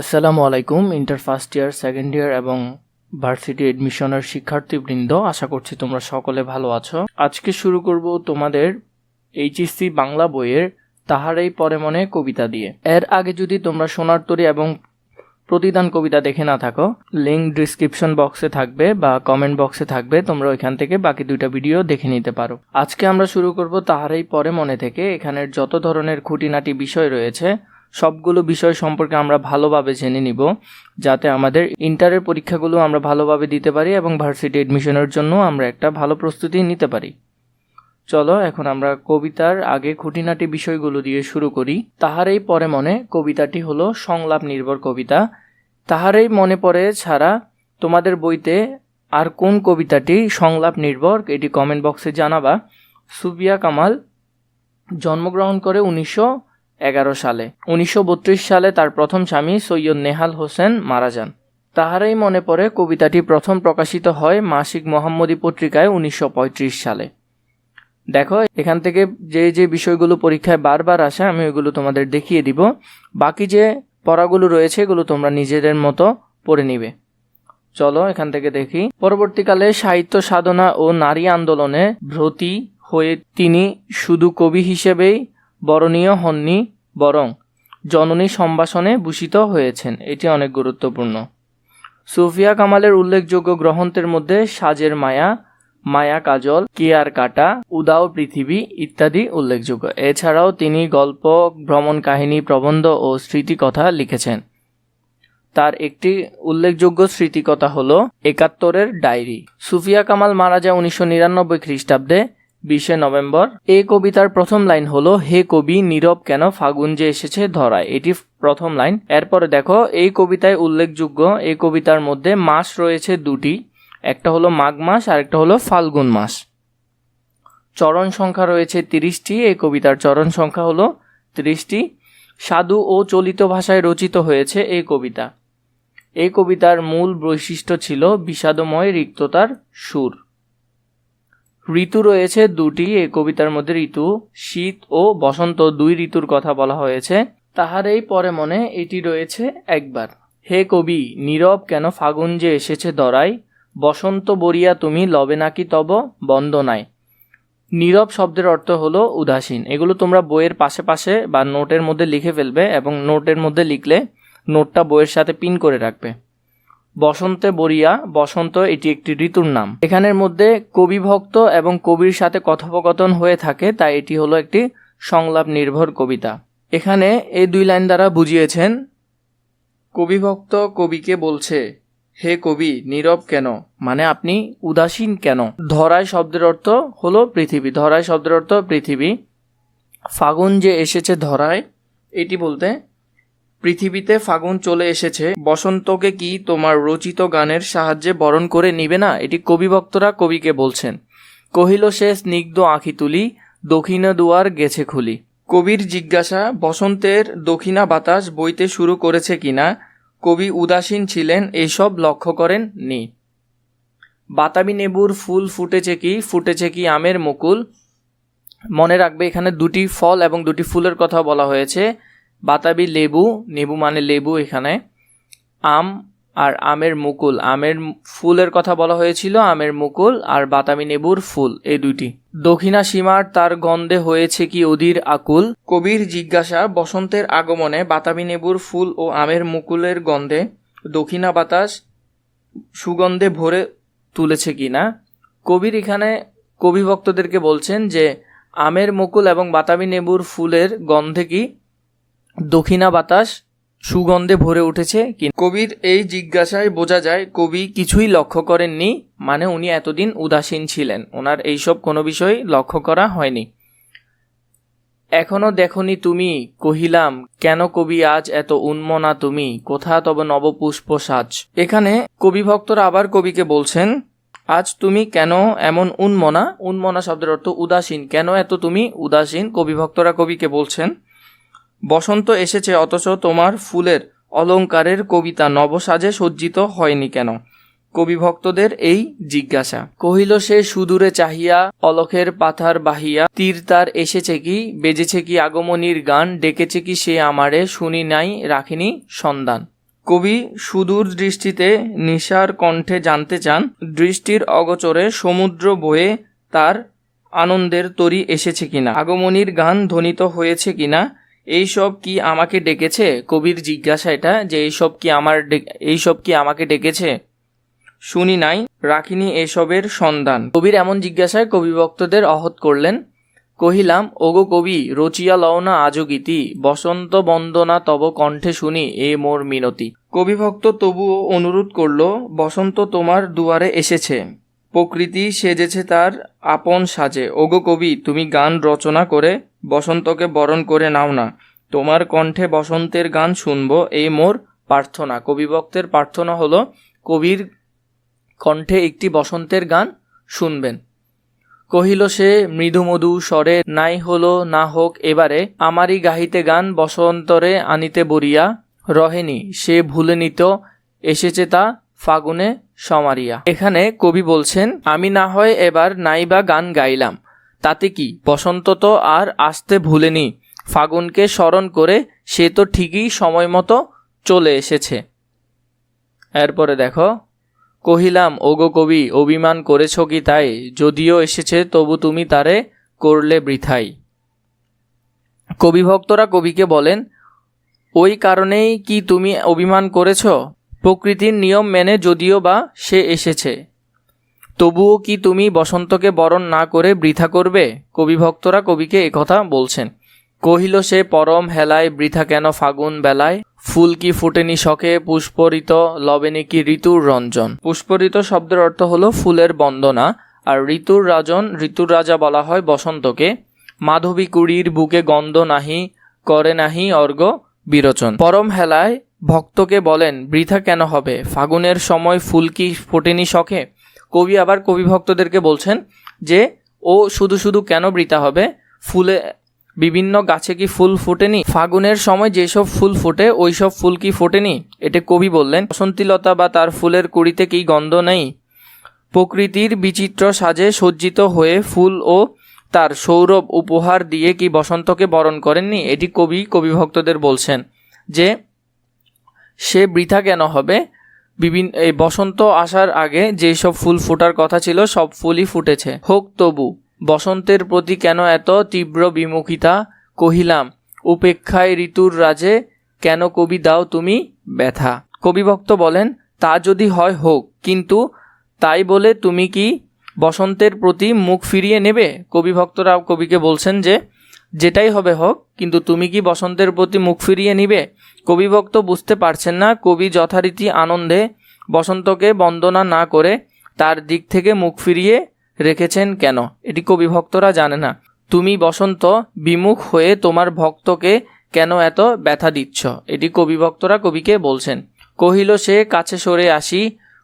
আসসালামু আলাইকুম, inter first year, second year এবং ভার্সিটি এডমিশনের শিক্ষার্থীবৃন্দ, আশা করছি তোমরা সকলে ভালো আছো। আজকে শুরু করব তোমাদের এইচএসসি বাংলা বইয়ের তাহারেই পরে মনে কবিতা দিয়ে। এর আগে যদি তোমরা সোনার তরী এবং প্রতিদান কবিতা দেখে না থাকো লিঙ্ক ডিসক্রিপশন বক্সে থাকবে বা কমেন্ট বক্সে থাকবে, তোমরা ওইখান থেকে বাকি দুইটা ভিডিও দেখে নিতে পারো। আজকে আমরা শুরু করব তাহারেই পরে মনে থেকে, এখানের যত ধরনের খুঁটিনাটি বিষয় রয়েছে সবগুলো বিষয় সম্পর্কে আমরা ভালোভাবে জেনে নিব, যাতে আমাদের ইন্টারের পরীক্ষাগুলো আমরা ভালোভাবে দিতে পারি এবং ভার্সিটি এডমিশনের জন্য আমরা একটা ভালো প্রস্তুতি নিতে পারি। চলো এখন আমরা কবিতার আগে খুঁটিনাটি বিষয়গুলো দিয়ে শুরু করি। তাহারেই পরে মনে, কবিতাটি হলো সংলাপ নির্ভর কবিতা। তাহারেই মনে পড়ে, ছাড়া তোমাদের বইতে আর কোন কবিতাটি সংলাপ নির্ভর, এটি কমেন্ট বক্সে জানাবা। সুবিয়া কামাল, জন্মগ্রহণ করে উনিশশো এগারো সালে। উনিশশো বত্রিশ সালে তার প্রথম স্বামী সৈয়দ নেহাল হোসেন মারা যান। তাহারাই মনে পড়ে কবিতাটি প্রথম প্রকাশিত হয় মাসিক মোহাম্মদী পত্রিকায় উনিশশো পঁয়ত্রিশ সালে। দেখো, এখান থেকে যে যে বিষয়গুলো পরীক্ষায় বারবার আসে, আমি ওইগুলো তোমাদের দেখিয়ে দিব। বাকি যে পড়াগুলো রয়েছে, এগুলো তোমরা নিজেদের মতো পড়ে নিবে। চলো এখান থেকে দেখি। পরবর্তীকালে সাহিত্য সাধনা ও নারী আন্দোলনে ভ্রতি হয়ে তিনি শুধু কবি হিসেবেই বরণীয় হননি বরং জননী সম্ভাষণে ভূষিত হয়েছেন। এটি অনেক গুরুত্বপূর্ণ। সুফিয়া কামালের উল্লেখযোগ্য গ্রন্থের মধ্যে সাজের মায়া মায়া কাজল, কেয়ার কাটা, উদাও পৃথিবী ইত্যাদি উল্লেখযোগ্য। এছাড়াও তিনি গল্প, ভ্রমণ কাহিনী, প্রবন্ধ ও স্মৃতিকথা লিখেছেন। তার একটি উল্লেখযোগ্য স্মৃতিকথা হল একাত্তরের ডায়েরি। সুফিয়া কামাল মারা যায় উনিশশো নিরানব্বই খ্রিস্টাব্দে। বিশে নভেম্বর। এই কবিতার প্রথম লাইন হলো, হে কবি, নীরব কেন ফাগুন যে এসেছে ধরায়? এটি প্রথম লাইন। এরপরে দেখো, এই কবিতায় উল্লেখযোগ্য এই কবিতার মধ্যে মাস রয়েছে দুটি। একটা হলো মাঘ মাস আর একটা হলো ফাল্গুন মাস। চরণ সংখ্যা রয়েছে তিরিশটি এই কবিতার চরণ সংখ্যা হলো তিরিশটি। সাধু ও চলিত ভাষায় রচিত হয়েছে এই কবিতা। এই কবিতার মূল বৈশিষ্ট্য ছিল বিষাদময় রিক্ততার সুর। ঋতু রয়েছে দুটি, এ কবিতার মধ্যে ঋতু, শীত ও বসন্ত দুই ঋতুর কথা বলা হয়েছে। তাহারেই পরে মনে এটি রয়েছে একবার। হে কবি, নীরব কেন ফাগুন যে এসেছে দরাই? বসন্ত বরিয়া তুমি লবে নাকি তব বন্দনায় নীরব শব্দের অর্থ হলো উদাসীন। এগুলো তোমরা বইয়ের পাশে পাশে বা নোটের মধ্যে লিখে ফেলবে এবং নোটের মধ্যে লিখলে নোটটা বইয়ের সাথে পিন করে রাখবে। বসন্তে বরিয়া, বসন্ত এটি একটি ঋতুর নাম। এখানের মধ্যে কবি ভক্ত এবং কবির সাথে কথোপকথন হয়ে থাকে, তাই এটি হলো একটি সংলাপ নির্ভর কবিতা। এখানে এই দুই লাইন দ্বারা বুঝিয়েছেন, কবিভক্ত কবিকে বলছে, হে কবি, নীরব কেন? মানে আপনি উদাসীন কেন? ধরায় শব্দের অর্থ হলো পৃথিবী, ধরায় শব্দের অর্থ পৃথিবী। ফাগুন যে এসেছে ধরায়, এটি বলতে পৃথিবীতে ফাগুন চলে এসেছে। বসন্তকে কি তোমার রচিত গানের সাহায্যে বরণ করে নিবে না? এটি কবিভক্তরা কবিকে বলছেন। কহিল সে স্নিগ্ধ আঁখি তুলি, দক্ষিণা দুয়ার গেছে খুলি। কবির জিজ্ঞাসা, বসন্তের দক্ষিণা বাতাস বইতে শুরু করেছে কিনা? কবি উদাসীন ছিলেন এইসব লক্ষ্য করেন নি। বাতাবি নেবুর ফুল ফুটেছে কি? ফুটেছে কি আমের মুকুল? মনে রাখবে এখানে দুটি ফল এবং দুটি ফুলের কথা বলা হয়েছে। বাতাবি লেবু, নেবু মানে লেবু এখানে। আম আর আমের মুকুল। আমের ফুলের কথা বলা হয়েছিল, আমের মুকুল আর বাতামি নেবুর ফুল, এই দুইটি। দক্ষিণা সীমার তার গন্ধে হয়েছে কি অধীর আকুল? কবির জিজ্ঞাসা, বসন্তের আগমনে বাতামি নেবুর ফুল ও আমের মুকুলের গন্ধে দক্ষিণা বাতাস সুগন্ধে ভরে তুলেছে কি না? কবির এখানে কবি ভক্তদেরকে বলছেন যে, আমের মুকুল এবং বাতামি নেবুর ফুলের গন্ধে কি দক্ষিণা বাতাস সুগন্ধে ভরে উঠেছে কবির এই জিজ্ঞাসায় বোঝা যায়, কবি কিছুই লক্ষ্য করেননি মানে উনি এতদিন উদাসীন ছিলেন। ওনার এইসব কোনো বিষয় লক্ষ্য করা হয়নি। এখনও দেখনি তুমি, কহিলাম, কেন কবি আজ এত উন্মনা তুমি? কোথা তবে নবপুষ্প সাজ এখানে কবি ভক্তরা আবার কবিকে বলছেন, আজ তুমি কেন এমন উন্মনা? উন্মনা শব্দের অর্থ উদাসীন। কেন এত তুমি উদাসীন? কবি ভক্তরা কবিকে বলছেন বসন্ত এসেছে, অথচ তোমার ফুলের অলঙ্কারের কবিতা নবসাজে সজ্জিত হয়নি কেন? কবি ভক্তদের এই জিজ্ঞাসা। কহিল, সে সুদূরে চাহিয়া, অলখের পাথার বাহিয়া, তীর তার এসেছে কি, বেজেছে কি আগমনীর গান, ডেকেছে কি সে আমারে, শুনি নাই, রাখিনি সন্ধান। কবি সুদূর দৃষ্টিতে নিশার কণ্ঠে জানতে চান, দৃষ্টির অগোচরে সমুদ্র বয়ে তার আনন্দের তরি এসেছে কিনা, আগমনীর গান ধ্বনিত হয়েছে কিনা এইসব কি আমাকে ডেকেছে? কবির জিজ্ঞাসা এটা যে এইসব কি আমার এইসব কি আমাকে ডেকেছে? শুনি নাই, রাখিনি এসবের সন্ধান। কবির এমন জিজ্ঞাসায় কবি ভক্তদের অহত করলেন। কহিলাম, ওগো কবি, রচিয়া লও না আজো গীতি। বসন্ত বন্দনা তব কণ্ঠে শুনি এ মোর মিনতি। কবিভক্ত তবুও অনুরোধ করল, বসন্ত তোমার দুয়ারে এসেছে। প্রকৃতি সেজেছে তার আপন সাজে। ওগো কবি, তুমি গান রচনা করে বসন্তকে বরণ করে নাও না। তোমার কণ্ঠে বসন্তের গান শুনব, এই মোর প্রার্থনা। কবিভক্তের প্রার্থনা হলো, কবির কণ্ঠে একটি বসন্তের গান শুনবেন। কহিল সে, মৃদুমধু স্বরে, নাই হলো, না হোক, এবারে আমারই গাহিতে গান বসন্তরে আনিতে বরিয়া রহেনি। সে ভুলে নিত, এসেছে তা ফাগুনে সমারিয়া। এখানে কবি বলছেন, আমি না হয় এবার নাইবা গান গাইলাম। তাতে কি? বসন্ত তো আর আসতে ভুলেনি। ফাগুনকে স্মরণ করে সে তো ঠিকই সময় মতো চলে এসেছে। এরপরে দেখো, কহিলাম, ওগো কবি, অভিমান করেছ কি তাই? যদিও এসেছে, তবু তুমি তারে করলে বৃথাই। কবিভক্তরা কবিকে বলেন, ওই কারণেই কি তুমি অভিমান করেছ? প্রকৃতির নিয়ম মেনে যদিও বা সে এসেছে। তবুও কি তুমি বসন্তকে বরণ না করে বৃথা করবে? কবিভক্তরা কবিকে একথা বলছেন। কহিল সে, পরম হেলায় বৃথা কেন ফাগুন বেলায়? ফুল কি ফুটেনি শখে, পুষ্পরিত লবেনে কি ঋতুর রঞ্জন? পুষ্পরিত শব্দের অর্থ হলো ফুলের বন্দনা, আর ঋতুর রাজন, ঋতুর রাজা বলা হয় বসন্তকে। মাধবী কুড়ির বুকে গন্ধ নাহি, করে নাহি অর্ঘ বিরোচন। পরম হেলায় ভক্তকে বলেন, বৃথা কেন হবে? ফাগুনের সময় ফুল কি ফোটেনি শখে? কবি আবার কবি ভক্তদেরকে বলছেন যে, ও শুধু শুধু কেন বৃথা হবে? ফুলে, বিভিন্ন গাছে কি ফুল ফোটেনি? ফাগুনের সময় যেসব ফুল ফোটে ওই সব ফুল কি ফোটেনি? এটা কবি বললেন, বসন্তীলতা বা তার ফুলের কুড়িতে কি গন্ধ নেই? প্রকৃতির বিচিত্র সাজে সজ্জিত হয়ে ফুল ও তার সৌরভ উপহার দিয়ে কি বসন্তকে বরণ করেননি? এটি কবি কবি ভক্তদের বলছেন যে সে বৃথা কেন হবে? বিভিন্ন এই বসন্ত আসার আগে যেসব ফুল ফোটার কথা ছিল, সব ফুলই ফুটেছে। হোক তবু, বসন্তের প্রতি কেন এত তীব্র বিমুখিতা? কহিলাম, উপেক্ষায় ঋতুর রাজে কেন কবি দাও তুমি ব্যথা? কবিভক্ত বলেন, তা যদি হয় হোক, কিন্তু তাই বলে তুমি কি বসন্তের প্রতি মুখ ফিরিয়ে নেবে? কবিভক্তরা কবিকে বলছেন যে যেটাই হবে হোক, কিন্তু তুমি কি বসন্তের প্রতি মুখ ফিরিয়ে নিবে? কবিভক্ত বুঝতে পারছেন না, কবি যথারীতি আনন্দে বসন্তকে বন্দনা না করে তার দিক থেকে মুখ ফিরিয়ে রেখেছেন কেন? এটি কবিভক্তরা জানে না। তুমি বসন্ত, বিমুখ হয়ে তোমার ভক্তকে কেন এত ব্যথা দিচ্ছ? এটি কবিভক্তরা কবিকে বলছেন। কহিল সে, কাছে সরে আসি,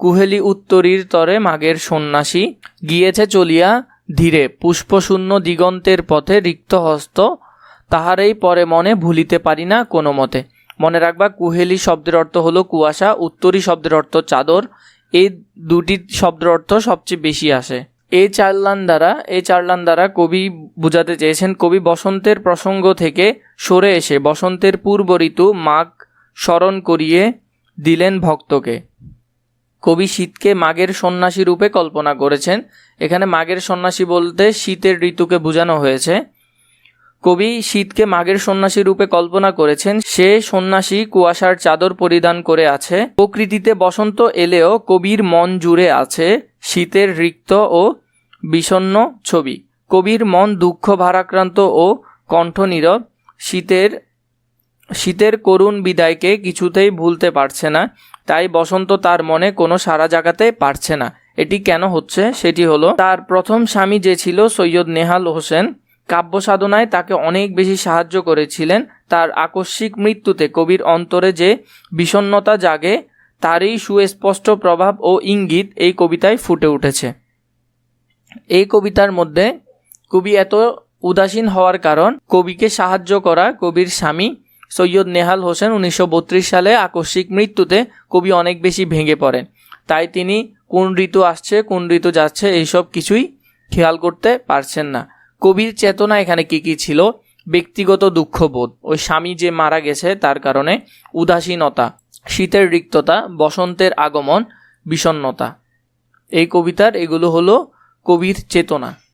কুহেলি উত্তরীর তরে মাগের সন্ন্যাসী, গিয়েছে চলিয়া ধীরে পুষ্পশূন্য দিগন্তের পথে রিক্ত হস্ত, তাহারেই পরে মনে ভুলিতে পারি না কোনো মতে। মনে রাখবা, কুহেলি শব্দের অর্থ হলো কুয়াশা, উত্তরী শব্দের অর্থ চাদর। এই দুটি শব্দের অর্থ সবচেয়ে বেশি আসে। এই চার লাইন দ্বারা এই চার লাইন দ্বারা কবি বুঝাতে চেয়েছেন, কবি বসন্তের প্রসঙ্গ থেকে সরে এসে বসন্তের পূর্ব ঋতু মাঘ স্মরণ করিয়ে দিলেন ভক্তকে। কবি শীতকে মাঘের সন্ন্যাসী রূপে কল্পনা করেছেন। এখানে মাঘের সন্ন্যাসী বলতে শীতের ঋতুকে বোঝানো হয়েছে। কবি শীতকে মাঘের সন্ন্যাসী রূপে কল্পনা করেছেন। সে সন্ন্যাসী কুয়াশার চাদর পরিধান করে আছে। প্রকৃতিতে বসন্ত এলেও কবির মন জুড়ে আছে শীতের রিক্ত ও বিষণ্ণ ছবি। কবির মন দুঃখ ভারাক্রান্ত ও কণ্ঠ নীরব শীতের শীতের করুণ বিদায়কে কিছুতেই ভুলতে পারছে না, তাই বসন্ত তার মনে কোনো সাড়া জাগাতে পারছে না। এটি কেন হচ্ছে? সেটি হলো, তার প্রথম স্বামী যে ছিল সৈয়দ নেহাল হোসেন, কাব্য সাধনায় তাকে অনেক বেশি সাহায্য করেছিলেন। তার আকস্মিক মৃত্যুতে কবির অন্তরে যে বিষণ্ণতা জাগে, তারই সুস্পষ্ট প্রভাব ও ইঙ্গিত এই কবিতায় ফুটে উঠেছে। এই কবিতার মধ্যে কবি এত উদাসীন হওয়ার কারণ, কবিকে সাহায্য করা কবির স্বামী সৈয়দ নেহাল হোসেন উনিশশো বত্রিশ সালে আকস্মিক মৃত্যুতে কবি অনেক বেশি ভেঙে পড়েন। তাই তিনি কোন ঋতু আসছে, কোন ঋতু যাচ্ছে, এইসব কিছুই খেয়াল করতে পারছেন না। কবির চেতনা এখানে কি কি ছিল? ব্যক্তিগত দুঃখবোধ, ওই স্বামী যে মারা গেছে তার কারণে উদাসীনতা, শীতের রিক্ততা, বসন্তের আগমন, বিষণ্ণতা। এই কবিতার এগুলো হলো কবির চেতনা।